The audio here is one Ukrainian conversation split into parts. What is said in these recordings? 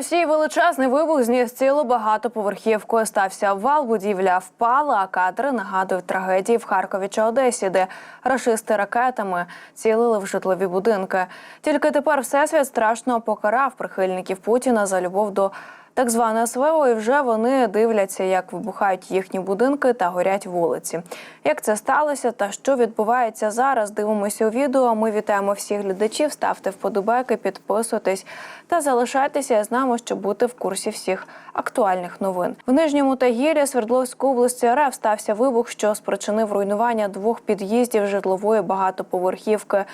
Росії величезний вибух зніс цілу багатоповерхівку. Стався обвал, будівля впала, а кадри нагадують трагедії в Харкові чи Одесі, де рашисти ракетами цілили в житлові будинки. Тільки тепер всесвіт страшно покарав прихильників Путіна за любов до так зване СВО, і вже вони дивляться, як вибухають їхні будинки та горять вулиці. Як це сталося та що відбувається зараз? Дивимося у відео. Ми вітаємо всіх глядачів. Ставте вподобайки, підписуйтесь та залишайтеся з нами, щоб бути в курсі всіх актуальних новин. В нижньому Тагілі Свердловської області РФ стався вибух, що спричинив руйнування двох під'їздів житлової багатоповерхівки.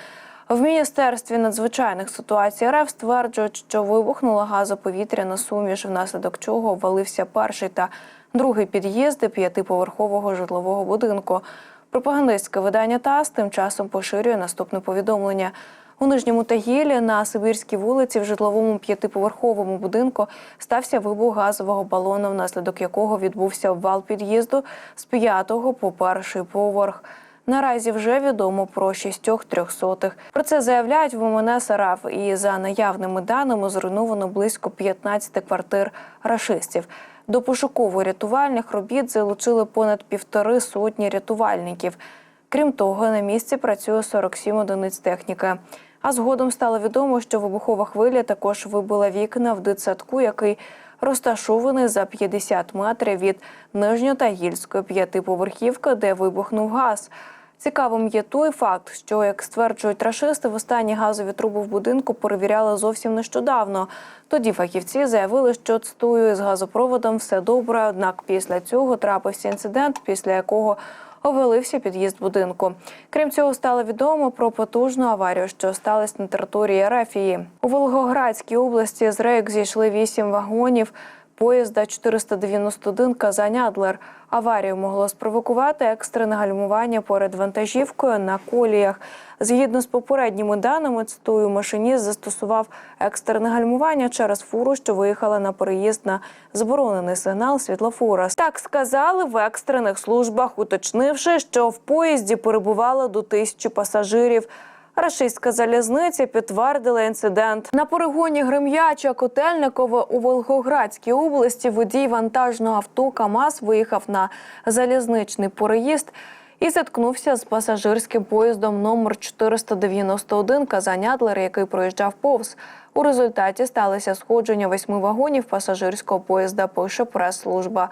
В міністерстві надзвичайних ситуацій РФ стверджують, що вибухнула газоповітряна суміш, внаслідок чого ввалився перший та другий під'їзди п'ятиповерхового житлового будинку. Пропагандистське видання ТАСС тим часом поширює наступне повідомлення. У нижньому Тагілі на Сибірській вулиці в житловому п'ятиповерховому будинку стався вибух газового балону, внаслідок якого відбувся обвал під'їзду з п'ятого по перший поверх. Наразі вже відомо про шістьох трьохсотих. Про це заявляють в МНС РАФ. І за наявними даними зруйновано близько 15 квартир рашистів. До пошуково-рятувальних робіт залучили понад півтори сотні рятувальників. Крім того, на місці працює 47 одиниць техніки. А згодом стало відомо, що вибухова хвиля також вибила вікна в дитсадку, який розташований за 50 метрів від Нижньотагільської п'ятиповерхівки, де вибухнув газ. Цікавим є той факт, що як стверджують рашисти, в останні газові труби в будинку перевіряли зовсім нещодавно. Тоді фахівці заявили, що цитую з газопроводом все добре. Однак після цього трапився інцидент, після якого овалився під'їзд будинку. Крім цього, стало відомо про потужну аварію, що сталася на території Арафії. У Волгоградській області з рейк зійшли вісім вагонів поїзда 491 Казань-Адлер. Аварію могло спровокувати екстрене гальмування перед вантажівкою на коліях. Згідно з попередніми даними, цитую, машиніст застосував екстрене гальмування через фуру, що виїхала на переїзд на заборонений сигнал світлофора. Так сказали в екстрених службах, уточнивши, що в поїзді перебувало до тисячі пасажирів. Рашистська залізниця підтвердила інцидент. На перегоні Грем'яча Котельникова у Волгоградській області водій вантажного авто КАМАЗ виїхав на залізничний переїзд і зіткнувся з пасажирським поїздом номер 491 Казань-Адлер, який проїжджав повз. У результаті сталося сходження восьми вагонів пасажирського поїзда. Пише прес-служба.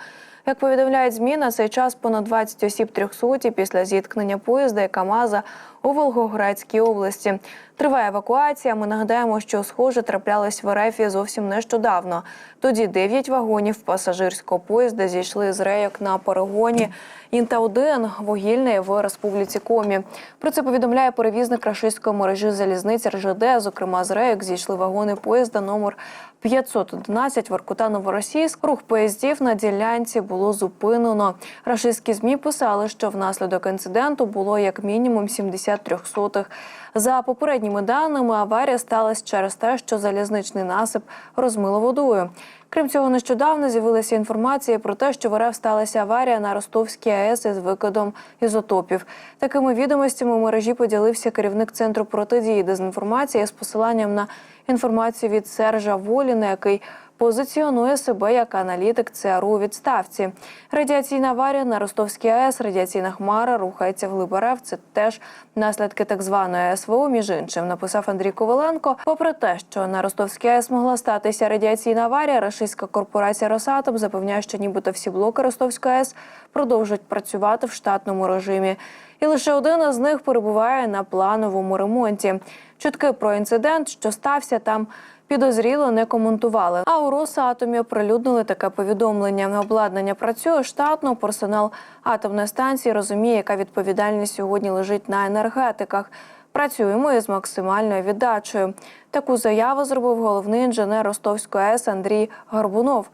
Як повідомляють ЗМІ, на цей час понад 20 осіб трьохсоті після зіткнення поїзда і КАМАЗа у Волгоградській області. Триває евакуація. Ми нагадаємо, що схоже траплялось в РФ зовсім нещодавно. Тоді 9 вагонів пасажирського поїзда зійшли з рейок на перегоні Інта-1 вугільний в Республіці Комі. Про це повідомляє перевізник рашистської мережі залізниць РЖД. Зокрема, з рейок зійшли вагони поїзда номер 511 Воркута Новоросійськ. Рух поїздів на ділянці було зупинено. Рашистські змі писали, що внаслідок інциденту було як мінімум 70 трьохсотих. За попередніми даними, аварія сталася через те, що залізничний насип розмило водою. Крім цього, нещодавно з'явилася інформація про те, що в РФ сталася аварія на Ростовській АЕС із викидом ізотопів. Такими відомостями у мережі поділився керівник центру протидії дезінформації з посиланням на інформацію від Сержа Воліна, який позиціонує себе як аналітик ЦРУ у відставці. Радіаційна аварія на Ростовській АЕС, радіаційна хмара рухається в глиб Це теж наслідки так званої СВО. Між іншим написав Андрій Коваленко. Попри те, що на Ростовській АЕС могла статися радіаційна аварія, рашистська корпорація Росатом запевняє, що нібито всі блоки Ростовської АЕС продовжують працювати в штатному режимі. І лише один із них перебуває на плановому ремонті. Чутки про інцидент, що стався там. Підозріло не коментували. А у Росатомі оприлюднили таке повідомлення. Обладнання працює штатно. Персонал атомної станції розуміє, яка відповідальність сьогодні лежить на енергетиках. Працюємо із максимальною віддачею. Таку заяву зробив головний інженер Ростовської АЕС Андрій Горбунов.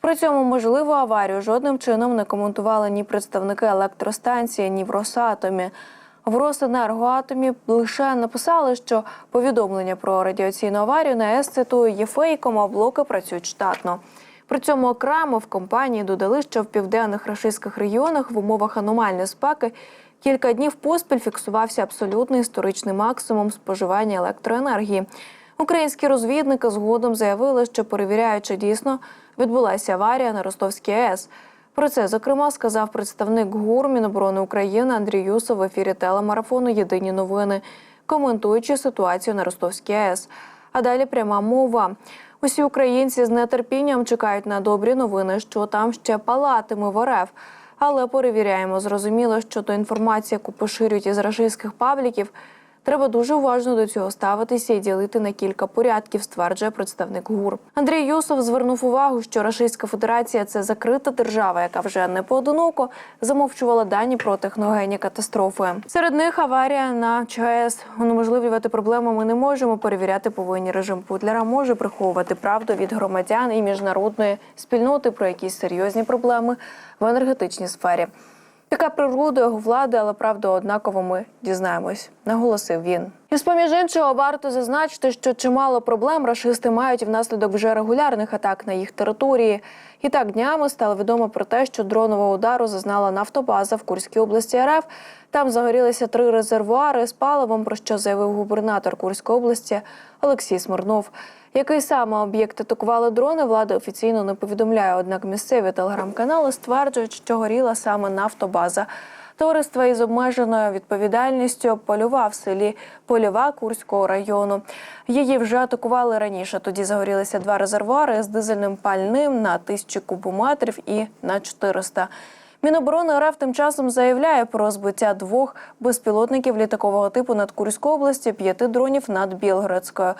При цьому можливу аварію жодним чином не коментували ні представники електростанції, ні в Росатомі. В Росенергоатомі лише написали, що повідомлення про радіаційну аварію на ЕС цитую є фейком, а блоки працюють штатно. При цьому окремо в компанії додали, що в південних рашистських регіонах в умовах аномальної спеки кілька днів поспіль фіксувався абсолютний історичний максимум споживання електроенергії. Українські розвідники згодом заявили, що перевіряють, чи дійсно відбулася аварія на Ростовській АЕС. Про це зокрема сказав представник ГУР Міноборони України Андрій Юсов в ефірі телемарафону Єдині новини, коментуючи ситуацію на Ростовській АЕС. А далі пряма мова. Усі українці з нетерпінням чекають на добрі новини, що там ще палатиме в РФ. Але перевіряємо, зрозуміло, що то інформація, яку поширюють із рашистських пабліків, треба дуже уважно до цього ставитися і ділити на кілька порядків, стверджує представник ГУР. Андрій Юсов звернув увагу, що Рашистська Федерація це закрита держава, яка вже не поодиноко замовчувала дані про техногенні катастрофи. Серед них аварія на ЧАЕС. Унеможливлювати проблему ми не можемо. Перевіряти повинні режим Путлера може приховувати правду від громадян і міжнародної спільноти про якісь серйозні проблеми в енергетичній сфері. Така природа його влади, але правду однаково ми дізнаємось, наголосив він. І з поміж іншого варто зазначити, що чимало проблем рашисти мають внаслідок вже регулярних атак на їх території. І так днями стало відомо про те, що дронового удару зазнала нафтобаза в Курській області РФ. Там загорілися три резервуари з паливом, про що заявив губернатор Курської області Олексій Смирнов. Який саме об'єкт атакували дрони, влада офіційно не повідомляє. Однак місцеві телеграм-канали стверджують, що горіла саме нафтобаза. Товариство із обмеженою відповідальністю польова в селі Польова Курського району. Її вже атакували раніше. Тоді загорілися два резервуари з дизельним пальним на тисячу кубометрів і на 400. Міноборони РФ тим часом заявляє про збиття двох безпілотників літакового типу над Курською областю, п'яти дронів над Білгородською.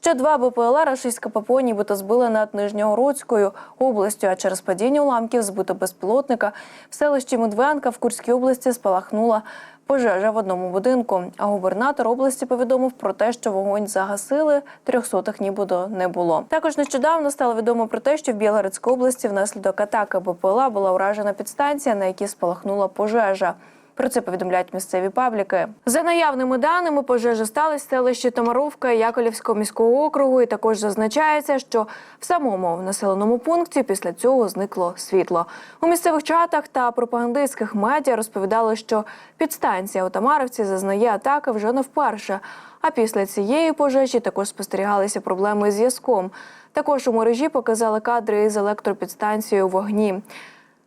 Ще два БПЛА рашистська ППО нібито збили над Нижньогородською областю, а через падіння уламків збито безпілотника в селищі Медвенка в Курській області спалахнула пожежа в одному будинку. А губернатор області повідомив про те, що вогонь загасили, трьохсотих нібито не було. Також нещодавно стало відомо про те, що в Білгородській області внаслідок атаки БПЛА була уражена підстанція, на якій спалахнула пожежа. Про це повідомляють місцеві пабліки. За наявними даними, пожежа сталася в селищі Томаровка Яковлівського міського округу. І також зазначається, що в самому населеному пункті після цього зникло світло. У місцевих чатах та пропагандистських медіа розповідали, що підстанція у Тамарівці зазнає атаки вже не вперше. А після цієї пожежі також спостерігалися проблеми з зв'язком. Також у мережі показали кадри із електропідстанцією вогні.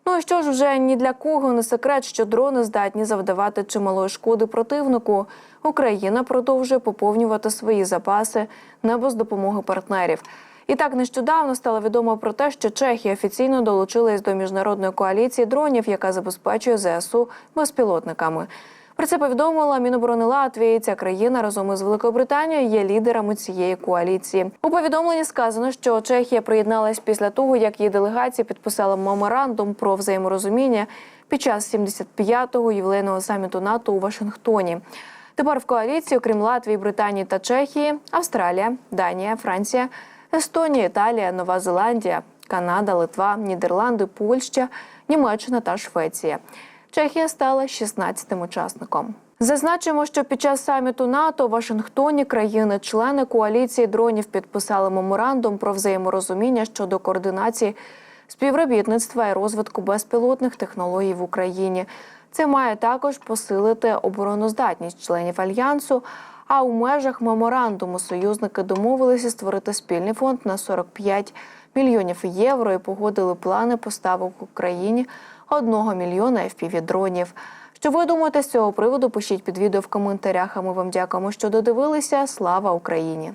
Ну і що ж вже ні для кого не секрет, що дрони здатні завдавати чималої шкоди противнику. Україна продовжує поповнювати свої запаси не без допомоги партнерів. І так нещодавно стало відомо про те, що Чехія офіційно долучилась до міжнародної коаліції дронів, яка забезпечує ЗСУ безпілотниками. Про це повідомила Міноборони Латвії. Ця країна разом із Великобританією є лідерами цієї коаліції. У повідомленні сказано, що Чехія приєдналась після того, як її делегація підписала меморандум про взаєморозуміння під час 75-го ювілейного саміту НАТО у Вашингтоні. Тепер в коаліції, окрім Латвії, Британії та Чехії, Австралія, Данія, Франція, Естонія, Італія, Нова Зеландія, Канада, Литва, Нідерланди, Польща, Німеччина та Швеція. Чехія стала 16-тим учасником. Зазначимо, що під час саміту НАТО у Вашингтоні країни-члени коаліції дронів підписали меморандум про взаєморозуміння щодо координації співробітництва і розвитку безпілотних технологій в Україні. Це має також посилити обороноздатність членів альянсу. А у межах меморандуму союзники домовилися створити спільний фонд на 45 мільйонів євро і погодили плани поставок Україні 1 мільйона FPV-дронів. Що ви думаєте з цього приводу? Пишіть під відео в коментарях. А ми вам дякуємо, що додивилися. Слава Україні!